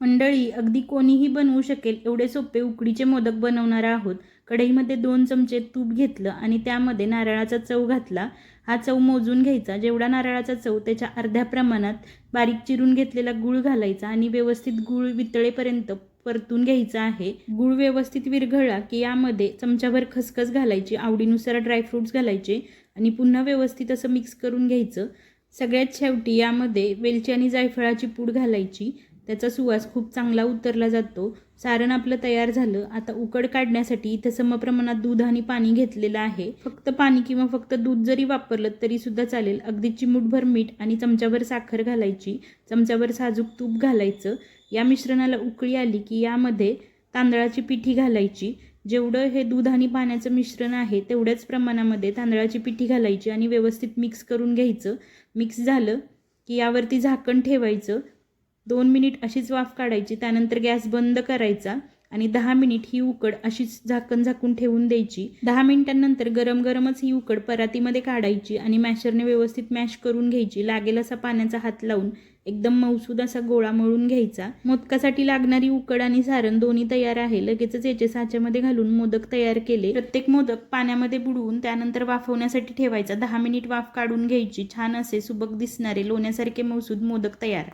मंडळी अगदी कोणीही बनवू शकेल एवढे सोपे उकडीचे मोदक बनवणार आहोत. कढईमध्ये दोन चमचे तूप घेतलं आणि त्यामध्ये नारळाचा चव घातला. हा चव मोजून घ्यायचा. जेवढा नारळाचा चव त्याच्या अर्ध्या प्रमाणात बारीक चिरून घेतलेला गूळ घालायचा आणि व्यवस्थित गूळ वितळेपर्यंत परतून घ्यायचा आहे. गूळ व्यवस्थित विरघळला की यामध्ये चमच्याभर खसखस घालायची आवडीनुसार ड्रायफ्रूट्स घालायचे आणि पुन्हा व्यवस्थित असं मिक्स करून घ्यायचं. सगळ्यात शेवटी यामध्ये वेलची आणि जायफळाची पूड घालायची. त्याचा सुवास खूप चांगला उतरला जातो. सारण आपलं तयार झालं. आता उकड काढण्यासाठी इथं समप्रमाणात दूध आणि पाणी घेतलेलं आहे. फक्त पाणी किंवा फक्त दूध जरी वापरलं तरी सुद्धा चालेल. अगदी चिमूटभर मीठ आणि चमच्यावर साखर घालायची चमच्यावर साजूक तूप घालायचं. या मिश्रणाला उकळी आली की यामध्ये तांदळाची पिठी घालायची. जेवढं हे दूध आणि पाण्याचं मिश्रण आहे तेवढ्याच प्रमाणामध्ये तांदळाची पिठी घालायची आणि व्यवस्थित मिक्स करून घ्यायचं. मिक्स झालं की यावरती झाकण ठेवायचं. दोन मिनिट अशीच वाफ काढायची त्यानंतर गॅस बंद करायचा आणि दहा मिनिट ही उकड अशीच झाकण झाकून ठेवून द्यायची. दहा मिनिटांनंतर गरम गरमच ही उकड परातीमध्ये काढायची आणि मॅशरने व्यवस्थित मॅश करून घ्यायची. लागेल असा पाण्याचा हात लावून एकदम मऊसूद असा गोळा मळून घ्यायचा. मोदकासाठी लागणारी उकड आणि सारण दोन्ही तयार आहे. लगेचच याचे साच्यामध्ये घालून मोदक तयार केले. प्रत्येक मोदक पाण्यामध्ये बुडवून त्यानंतर वाफवण्यासाठी ठेवायचा. दहा मिनिट वाफ काढून घ्यायची. छान असे सुबक दिसणारे लोण्यासारखे मऊसूद मोदक तयार.